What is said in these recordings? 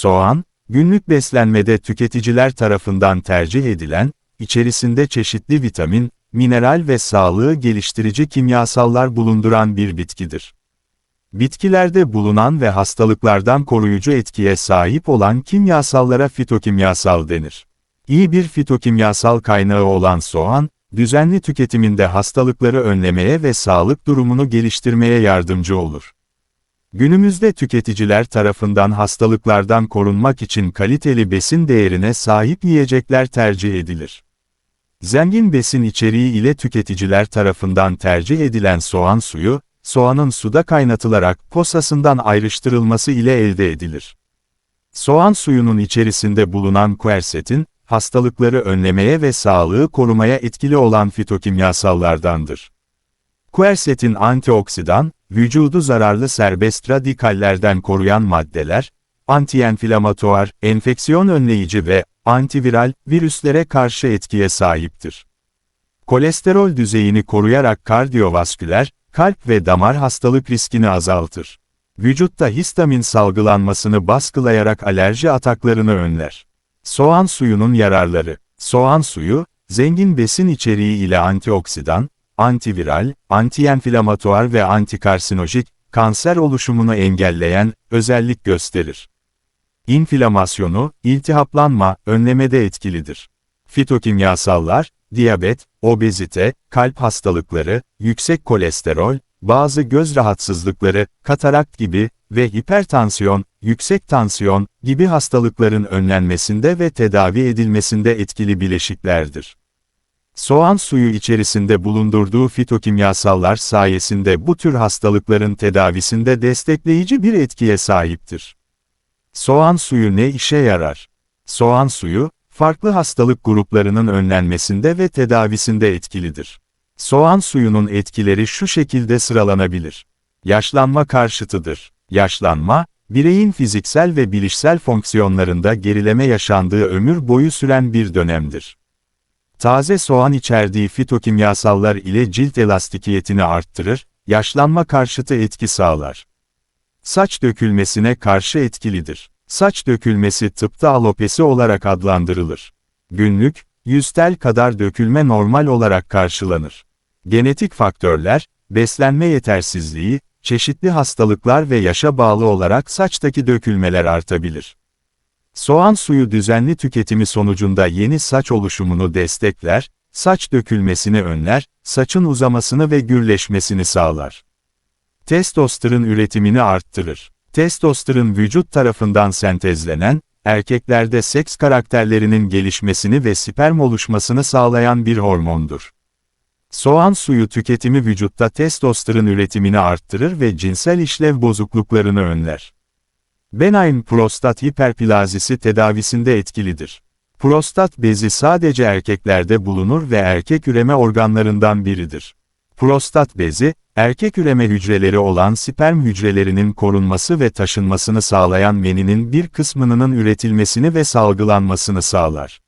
Soğan, günlük beslenmede tüketiciler tarafından tercih edilen, içerisinde çeşitli vitamin, mineral ve sağlığı geliştirici kimyasallar bulunduran bir bitkidir. Bitkilerde bulunan ve hastalıklardan koruyucu etkiye sahip olan kimyasallara fitokimyasal denir. İyi bir fitokimyasal kaynağı olan soğan, düzenli tüketiminde hastalıkları önlemeye ve sağlık durumunu geliştirmeye yardımcı olur. Günümüzde tüketiciler tarafından hastalıklardan korunmak için kaliteli besin değerine sahip yiyecekler tercih edilir. Zengin besin içeriği ile tüketiciler tarafından tercih edilen soğan suyu, soğanın suda kaynatılarak posasından ayrıştırılması ile elde edilir. Soğan suyunun içerisinde bulunan quercetin, hastalıkları önlemeye ve sağlığı korumaya etkili olan fitokimyasallardandır. Quercetin antioksidan, vücudu zararlı serbest radikallerden koruyan maddeler, antienflamatuar, enfeksiyon önleyici ve antiviral virüslere karşı etkiye sahiptir. Kolesterol düzeyini koruyarak kardiyovasküler, kalp ve damar hastalık riskini azaltır. Vücutta histamin salgılanmasını baskılayarak alerji ataklarını önler. Soğan suyunun yararları. Soğan suyu, zengin besin içeriği ile antioksidan, antiviral, antienflamatuar ve antikarsinojik, kanser oluşumunu engelleyen özellik gösterir. İnflamasyonu, iltihaplanma, önlemede etkilidir. Fitokimyasallar, diyabet, obezite, kalp hastalıkları, yüksek kolesterol, bazı göz rahatsızlıkları, katarakt gibi ve hipertansiyon, yüksek tansiyon gibi hastalıkların önlenmesinde ve tedavi edilmesinde etkili bileşiklerdir. Soğan suyu içerisinde bulundurduğu fitokimyasallar sayesinde bu tür hastalıkların tedavisinde destekleyici bir etkiye sahiptir. Soğan suyu ne işe yarar? Soğan suyu, farklı hastalık gruplarının önlenmesinde ve tedavisinde etkilidir. Soğan suyunun etkileri şu şekilde sıralanabilir. Yaşlanma karşıtıdır. Yaşlanma, bireyin fiziksel ve bilişsel fonksiyonlarında gerileme yaşandığı ömür boyu süren bir dönemdir. Taze soğan içerdiği fitokimyasallar ile cilt elastikiyetini arttırır, yaşlanma karşıtı etki sağlar. Saç dökülmesine karşı etkilidir. Saç dökülmesi tıpta alopesi olarak adlandırılır. Günlük, 100 tel kadar dökülme normal olarak karşılanır. Genetik faktörler, beslenme yetersizliği, çeşitli hastalıklar ve yaşa bağlı olarak saçtaki dökülmeler artabilir. Soğan suyu düzenli tüketimi sonucunda yeni saç oluşumunu destekler, saç dökülmesini önler, saçın uzamasını ve gürleşmesini sağlar. Testosteron üretimini arttırır. Testosteron vücut tarafından sentezlenen, erkeklerde seks karakterlerinin gelişmesini ve sperm oluşmasını sağlayan bir hormondur. Soğan suyu tüketimi vücutta testosteron üretimini arttırır ve cinsel işlev bozukluklarını önler. Benign prostat hiperplazisi tedavisinde etkilidir. Prostat bezi sadece erkeklerde bulunur ve erkek üreme organlarından biridir. Prostat bezi, erkek üreme hücreleri olan sperm hücrelerinin korunması ve taşınmasını sağlayan meninin bir kısmının üretilmesini ve salgılanmasını sağlar.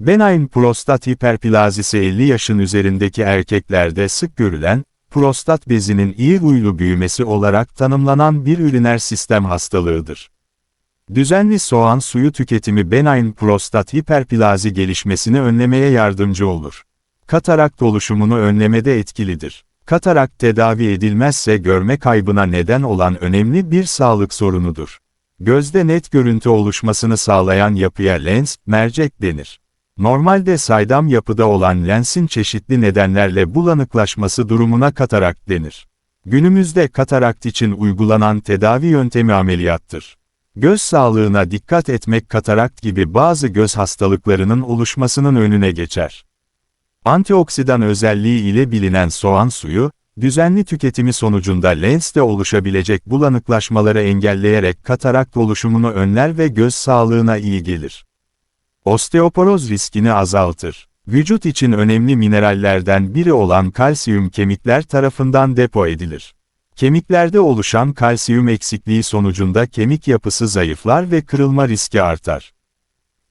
Benign prostat hiperplazisi 50 yaşın üzerindeki erkeklerde sık görülen, prostat bezinin iyi huylu büyümesi olarak tanımlanan bir üriner sistem hastalığıdır. Düzenli soğan suyu tüketimi benign prostat hiperplazi gelişmesini önlemeye yardımcı olur. Katarakt oluşumunu önlemede etkilidir. Katarakt tedavi edilmezse görme kaybına neden olan önemli bir sağlık sorunudur. Gözde net görüntü oluşmasını sağlayan yapıya lens, mercek denir. Normalde saydam yapıda olan lensin çeşitli nedenlerle bulanıklaşması durumuna katarakt denir. Günümüzde katarakt için uygulanan tedavi yöntemi ameliyattır. Göz sağlığına dikkat etmek katarakt gibi bazı göz hastalıklarının oluşmasının önüne geçer. Antioksidan özelliği ile bilinen soğan suyu, düzenli tüketimi sonucunda lenste oluşabilecek bulanıklaşmaları engelleyerek katarakt oluşumunu önler ve göz sağlığına iyi gelir. Osteoporoz riskini azaltır. Vücut için önemli minerallerden biri olan kalsiyum kemikler tarafından depo edilir. Kemiklerde oluşan kalsiyum eksikliği sonucunda kemik yapısı zayıflar ve kırılma riski artar.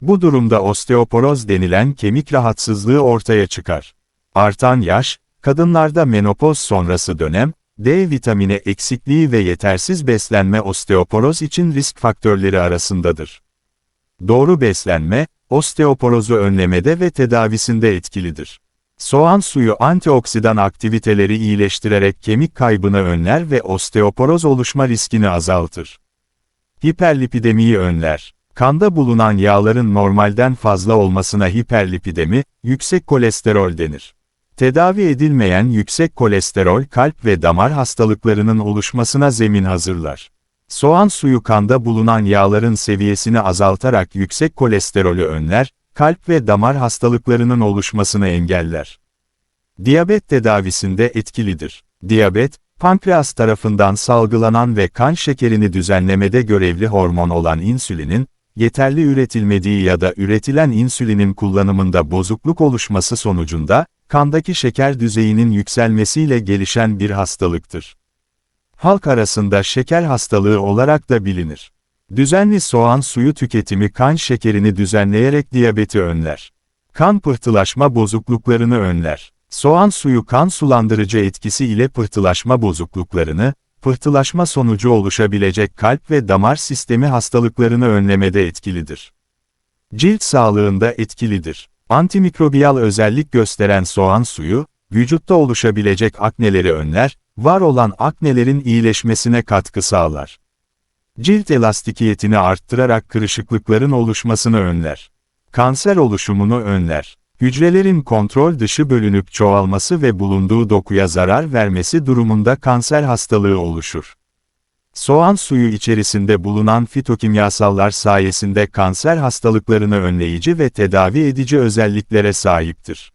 Bu durumda osteoporoz denilen kemik rahatsızlığı ortaya çıkar. Artan yaş, kadınlarda menopoz sonrası dönem, D vitamini eksikliği ve yetersiz beslenme osteoporoz için risk faktörleri arasındadır. Doğru beslenme, osteoporozu önlemede ve tedavisinde etkilidir. Soğan suyu antioksidan aktiviteleri iyileştirerek kemik kaybını önler ve osteoporoz oluşma riskini azaltır. Hiperlipidemiyi önler. Kanda bulunan yağların normalden fazla olmasına hiperlipidemi, yüksek kolesterol denir. Tedavi edilmeyen yüksek kolesterol kalp ve damar hastalıklarının oluşmasına zemin hazırlar. Soğan suyu kanda bulunan yağların seviyesini azaltarak yüksek kolesterolü önler, kalp ve damar hastalıklarının oluşmasını engeller. Diyabet tedavisinde etkilidir. Diyabet, pankreas tarafından salgılanan ve kan şekerini düzenlemede görevli hormon olan insülinin, yeterli üretilmediği ya da üretilen insülinin kullanımında bozukluk oluşması sonucunda, kandaki şeker düzeyinin yükselmesiyle gelişen bir hastalıktır. Halk arasında şeker hastalığı olarak da bilinir. Düzenli soğan suyu tüketimi kan şekerini düzenleyerek diyabeti önler. Kan pıhtılaşma bozukluklarını önler. Soğan suyu kan sulandırıcı etkisi ile pıhtılaşma bozukluklarını, pıhtılaşma sonucu oluşabilecek kalp ve damar sistemi hastalıklarını önlemede etkilidir. Cilt sağlığında etkilidir. Antimikrobiyal özellik gösteren soğan suyu, vücutta oluşabilecek akneleri önler, var olan aknelerin iyileşmesine katkı sağlar. Cilt elastikiyetini arttırarak kırışıklıkların oluşmasını önler. Kanser oluşumunu önler. Hücrelerin kontrol dışı bölünüp çoğalması ve bulunduğu dokuya zarar vermesi durumunda kanser hastalığı oluşur. Soğan suyu içerisinde bulunan fitokimyasallar sayesinde kanser hastalıklarını önleyici ve tedavi edici özelliklere sahiptir.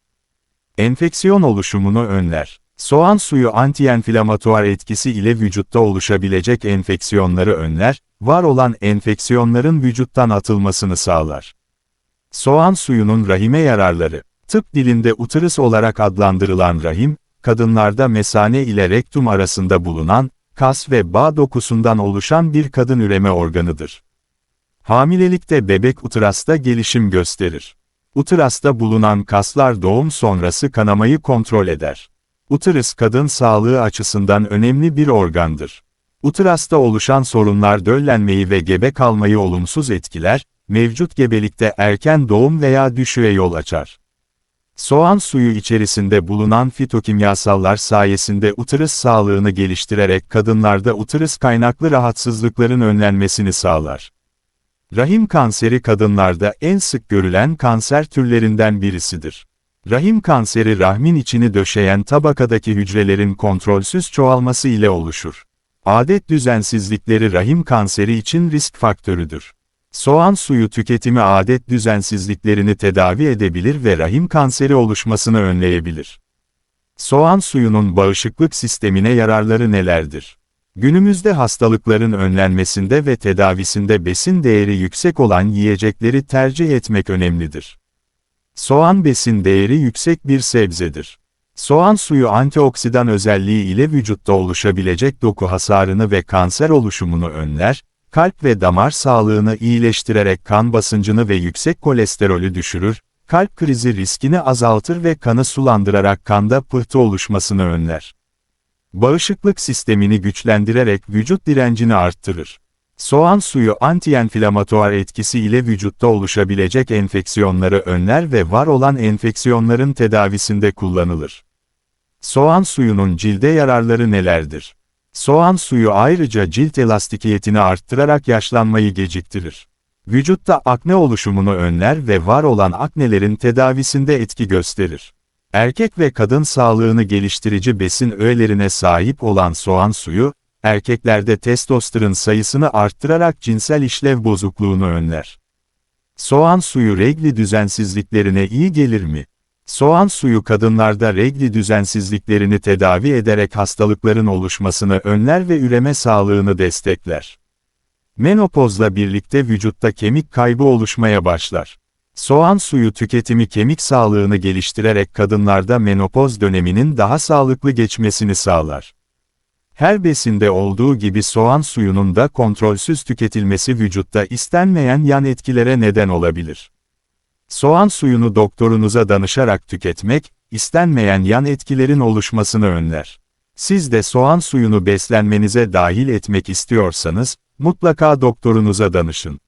Enfeksiyon oluşumunu önler. Soğan suyu antienflamatuar etkisi ile vücutta oluşabilecek enfeksiyonları önler, var olan enfeksiyonların vücuttan atılmasını sağlar. Soğan suyunun rahime yararları. Tıp dilinde uterus olarak adlandırılan rahim, kadınlarda mesane ile rektum arasında bulunan, kas ve bağ dokusundan oluşan bir kadın üreme organıdır. Hamilelikte bebek uterasta gelişim gösterir. Uterasta bulunan kaslar doğum sonrası kanamayı kontrol eder. Uterus kadın sağlığı açısından önemli bir organdır. Uterasta oluşan sorunlar döllenmeyi ve gebe kalmayı olumsuz etkiler, mevcut gebelikte erken doğum veya düşüğe yol açar. Soğan suyu içerisinde bulunan fitokimyasallar sayesinde uterus sağlığını geliştirerek kadınlarda uterus kaynaklı rahatsızlıkların önlenmesini sağlar. Rahim kanseri kadınlarda en sık görülen kanser türlerinden birisidir. Rahim kanseri rahmin içini döşeyen tabakadaki hücrelerin kontrolsüz çoğalması ile oluşur. Adet düzensizlikleri rahim kanseri için risk faktörüdür. Soğan suyu tüketimi adet düzensizliklerini tedavi edebilir ve rahim kanseri oluşmasını önleyebilir. Soğan suyunun bağışıklık sistemine yararları nelerdir? Günümüzde hastalıkların önlenmesinde ve tedavisinde besin değeri yüksek olan yiyecekleri tercih etmek önemlidir. Soğan besin değeri yüksek bir sebzedir. Soğan suyu antioksidan özelliği ile vücutta oluşabilecek doku hasarını ve kanser oluşumunu önler, kalp ve damar sağlığını iyileştirerek kan basıncını ve yüksek kolesterolü düşürür, kalp krizi riskini azaltır ve kanı sulandırarak kanda pıhtı oluşmasını önler. Bağışıklık sistemini güçlendirerek vücut direncini arttırır. Soğan suyu antienflamatuar etkisi ile vücutta oluşabilecek enfeksiyonları önler ve var olan enfeksiyonların tedavisinde kullanılır. Soğan suyunun cilde yararları nelerdir? Soğan suyu ayrıca cilt elastikiyetini arttırarak yaşlanmayı geciktirir. Vücutta akne oluşumunu önler ve var olan aknelerin tedavisinde etki gösterir. Erkek ve kadın sağlığını geliştirici besin öğelerine sahip olan soğan suyu, erkeklerde testosteron sayısını arttırarak cinsel işlev bozukluğunu önler. Soğan suyu regli düzensizliklerine iyi gelir mi? Soğan suyu kadınlarda regli düzensizliklerini tedavi ederek hastalıkların oluşmasını önler ve üreme sağlığını destekler. Menopozla birlikte vücutta kemik kaybı oluşmaya başlar. Soğan suyu tüketimi kemik sağlığını geliştirerek kadınlarda menopoz döneminin daha sağlıklı geçmesini sağlar. Her besinde olduğu gibi soğan suyunun da kontrolsüz tüketilmesi vücutta istenmeyen yan etkilere neden olabilir. Soğan suyunu doktorunuza danışarak tüketmek, istenmeyen yan etkilerin oluşmasını önler. Siz de soğan suyunu beslenmenize dahil etmek istiyorsanız, mutlaka doktorunuza danışın.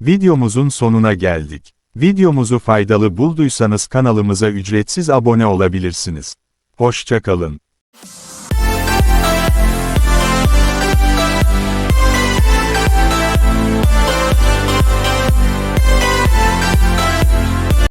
Videomuzun sonuna geldik. Videomuzu faydalı bulduysanız kanalımıza ücretsiz abone olabilirsiniz. Hoşçakalın.